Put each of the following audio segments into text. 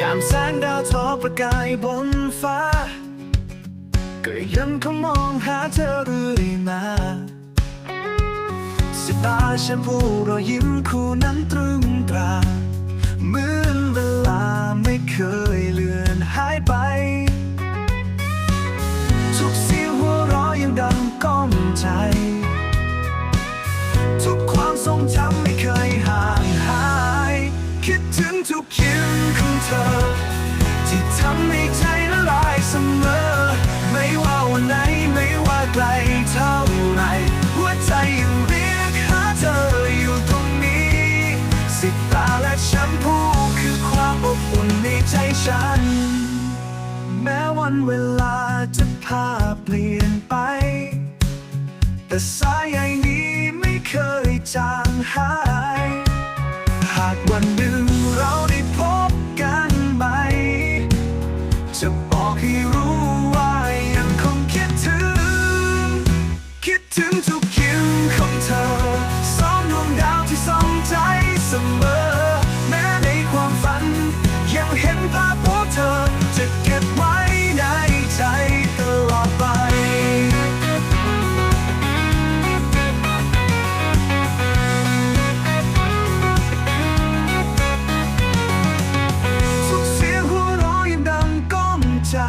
ยามแสงดาวทอประกายบนฟ้า ก็ยังคงมองหาเธอเรื่อยมาสายตาฉันพูรอยยิ้มคู่นั้นตรึงตราเหมือนเวลาไม่เคยลืม ทุกยิ้มของเธอ ที่ทำให้ใจละลายเสมอ ไม่ว่าวันไหนไม่ว่าไกลเท่าไหรหัวใจยังเรียกหาเธออยู่ตรงนี้ สิตาและแชมพูคือความอบอุ่นในใจฉัน แม้วันเวลาจะพาเปลี่ยนไป แต่สายใยนี้ไม่เคยจางหาย หากวันหนึ่ง จ ใจ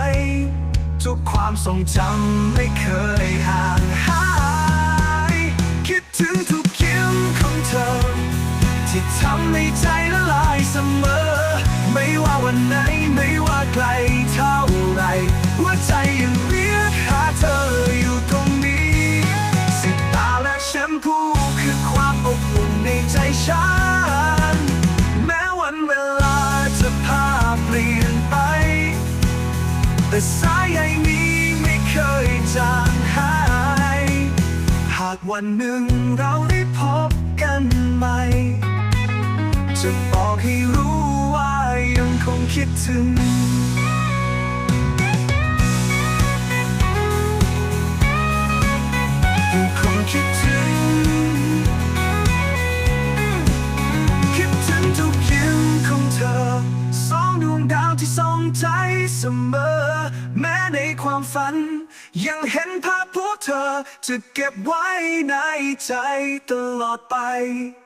ทุกความทรงจำไม่เคยห่างหาย คิดถึงทุกยิ้มของเธอ ที่ทำให้ใจละลายเสมอ ไม่ว่าวันไหน ไม่ว่าไกลเท่าไรหัวใจยังเรียกหา แต่สายใยนี้ไม่เคยจางหาย หากวันหนึ่งเราได้พบกันใหม่ จะบอกให้รู้ว่ายังคงคิดถึง ที่ส่องใจเสมอ แม้ในความฝัน ยังเห็นภาพพวกเธอจะเก็บไว้ในใจตลอดไปตลอดไป